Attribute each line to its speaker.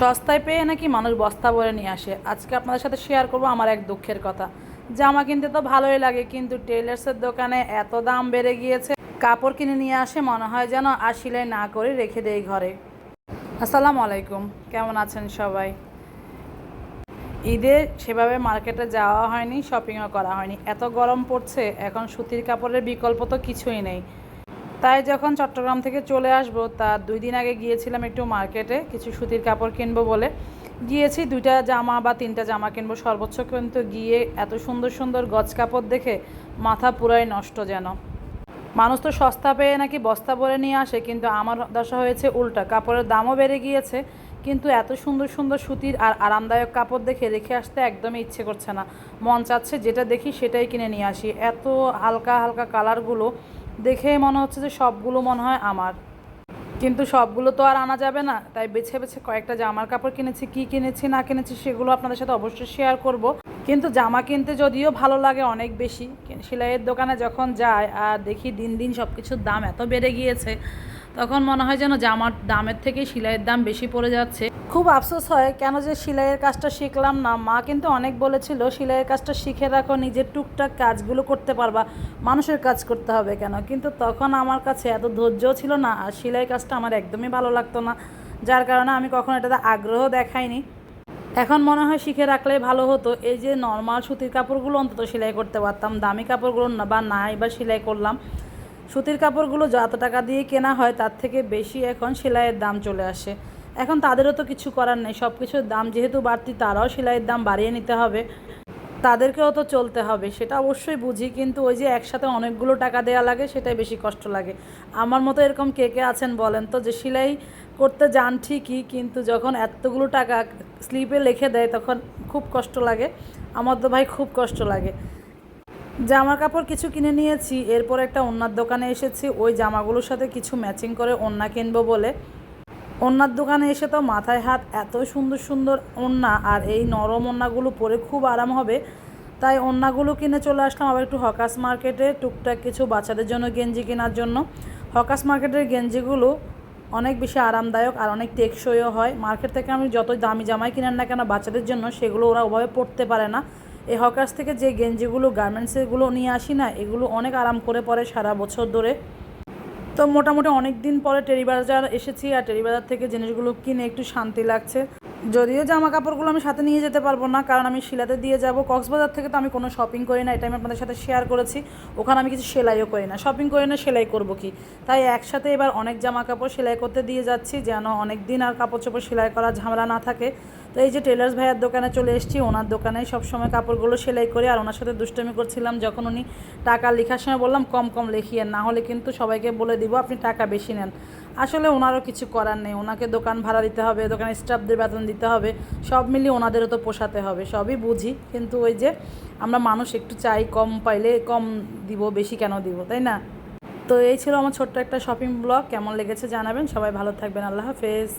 Speaker 1: সস্তায় পেয়ে নাকি মানুষ বস্তা ভরে নিয়ে আসে। আজকে আপনাদের সাথে শেয়ার করব আমার এক দুঃখের কথা। জামা কিনতে তো ভালোই লাগে, কিন্তু টেলার্সের দোকানে এত দাম বেড়ে গিয়েছে। কাপড় কিনে নিয়ে আসে মনে হয় যেন আর না করে রেখে দেই ঘরে। আসসালামু আলাইকুম, কেমন আছেন সবাই? ঈদে সেভাবে মার্কেটে যাওয়া হয়নি শপিংও করা হয়নি। এত গরম পড়ছে, এখন সুতির কাপড়ের বিকল্প তো কিছুই নেই। তাই যখন চট্টগ্রাম থেকে চলে আসব তার দুই দিন আগে গিয়েছিলাম একটু মার্কেটে কিছু সুতির কাপড় কিনবো বলে। গিয়েছি, দুইটা জামা বা তিনটা জামা কিনবো। সর্বোচ্চ কিন্তু গিয়ে এত সুন্দর সুন্দর গজ কাপড় দেখে মাথা পুরাই নষ্ট যেন। মানুষ তো সস্তা পেয়ে নাকি বস্তা ভরে নিয়ে আসে, কিন্তু আমার দশা হয়েছে উল্টা। কাপড়ের দামও বেড়ে গিয়েছে, কিন্তু এত সুন্দর সুন্দর সুতির আর আরামদায়ক কাপড় দেখে রেখে আসতে একদমই ইচ্ছে করছে না। মন চাচ্ছে যেটা দেখি সেটাই কিনে নিয়ে আসি। এত হালকা হালকা কালারগুলো দেখে মনে হচ্ছে যে সবগুলো মনে হয় আমার। কিন্তু সবগুলো তো আর আনা যাবে না। তাই বেছে বেছে কয়েকটা জামার কাপড় কিনেছি, কি কিনেছি, না কিনেছি সেগুলো আপনাদের সাথে অবশ্যই শেয়ার করব। কিন্তু জামা কিনতে যদিও ভালো লাগে অনেক বেশি, সেলাইয়ের দোকানে যখন যায় আর দেখি দিন দিন সব কিছুর দাম এত বেড়ে গিয়েছে তখন মনে হয় যেন জামার দামের থেকে সেলাইয়ের দাম বেশি পড়ে যাচ্ছে। খুব আফসোস হয় কেন যে সেলাইয়ের কাজটা শিখলাম না। মা কিন্তু অনেক বলেছিল, সেলাইয়ের কাজটা শিখে রাখো, নিজের টুকটাক কাজগুলো করতে পারবা, মানুষের কাজ করতে হবে কেন? কিন্তু তখন আমার কাছে এত ধৈর্যও ছিল না, আর সেলাই কাজটা আমার একদমই ভালো লাগতো না। যার কারণে আমি কখনো এটাতে আগ্রহ দেখাইনি। এখন মনে হয় শিখে রাখলেই ভালো হতো। এই যে নর্মাল সুতির কাপড়গুলো অন্তত সেলাই করতে পারতাম, দামি কাপড়গুলো বা নাই বা সেলাই করলাম সুতির কাপড়গুলো যত টাকা দিয়ে কেনা হয়, তার থেকে বেশি এখন সেলাইয়ের দাম চলে আসে। এখন তাদেরও তো কিছু করার নেই। সব কিছুর দাম যেহেতু বাড়তি, তারাও সেলাইয়ের দাম বাড়িয়ে নিতে হবে। তাদেরকেও তো চলতে হবে, সেটা অবশ্যই বুঝি, কিন্তু ওই যে একসাথে অনেকগুলো টাকা দেওয়া লাগে, সেটাই বেশি কষ্ট লাগে। আমার মতো এরকম কে কে আছেন বলেন তো, যে সেলাই করতে যান ঠিকই, কিন্তু যখন এতগুলো টাকা স্লিপে লিখে দেয়, তখন খুব কষ্ট লাগে। আমার তো ভাই খুব কষ্ট লাগে। জামা কাপড় কিছু কিনে নিয়েছি, এরপর একটা ওন্নার দোকানে এসেছি, ওই জামাগুলোর সাথে কিছু ম্যাচিং করে ওন্না কিনবো বলে। ওন্নার দোকানে এসে তো মাথায় হাত এত সুন্দর সুন্দর ওন্না, আর এই নরম ওন্নাগুলো পরে খুব আরাম হবে। তাই ওন্নাগুলো কিনে চলে আসলাম আবার একটু হকাস মার্কেটে, টুকটাক কিছু বাচ্চাদের জন্য গেঞ্জি কেনার জন্য। হকাস মার্কেটের গেঞ্জিগুলো অনেক বেশি আরামদায়ক আর অনেক টেকসইও হয়। মার্কেট থেকে আমি যতই দামি জামাই কিনেন না কেন, বাচ্চাদের জন্য সেগুলো ওরা ওভাবে পরতে পারে না। এই হকার্স থেকে যে গেঞ্জিগুলো গার্মেন্টসেরগুলো নিয়ে আসি না, এগুলো অনেক আরাম করে পরে সারা বছর ধরে। তো মোটামুটি অনেক দিন পরে টেরিবাজার এসেছি আর টেরিবাজার থেকে জিনিসগুলো কিনে একটু শান্তি লাগছে। যদিও জামা কাপড়গুলো আমি সাথে নিয়ে যেতে পারব না, কারণ আমি শিলাতে দিয়ে যাব। কক্সবাজার থেকে তো আমি কোনো শপিং করি না এটা আমি আপনাদের সাথে শেয়ার করেছি। ওখানে আমি কিছু সেলাইও করি না। শপিং করি না, সেলাই করব কি? তাই একসাথে এবার অনেক জামা কাপড় সেলাই করতে দিয়ে যাচ্ছি, যেন অনেক দিন আর কাপড় চোপড় সেলাই করা ঝামেলা না থাকে। তো এই যে টেলার্স ভাইয়ের দোকানে চলে এসেছি, ওনার দোকানে সবসময় কাপড়গুলো সেলাই করে আর ওনার সাথে দুষ্টমি করছিলাম, যখন উনি টাকা লেখার সময় বললাম, কম কম লেখিয়েন না। হলে কিন্তু সবাইকে বলে দিব, আপনি টাকা বেশি নেন। আসলে ওনারও কিছু করার নেই, ওনাকে দোকান ভাড়া দিতে হবে, দোকানে স্টাফদের বেতন দিতে হবে, সব মিলিয়ে ওনাদেরও তো পোষাতে হবে, সবই বুঝি। কিন্তু ওই যে আমরা মানুষ একটু চাই কম পাইলে কম দিব, বেশি কেন দিব, তাই না? তো এই ছিল আমার ছোট্ট একটা শপিং ব্লগ কেমন লেগেছে জানাবেন, সবাই ভালো থাকবেন, আল্লাহ হাফেজ।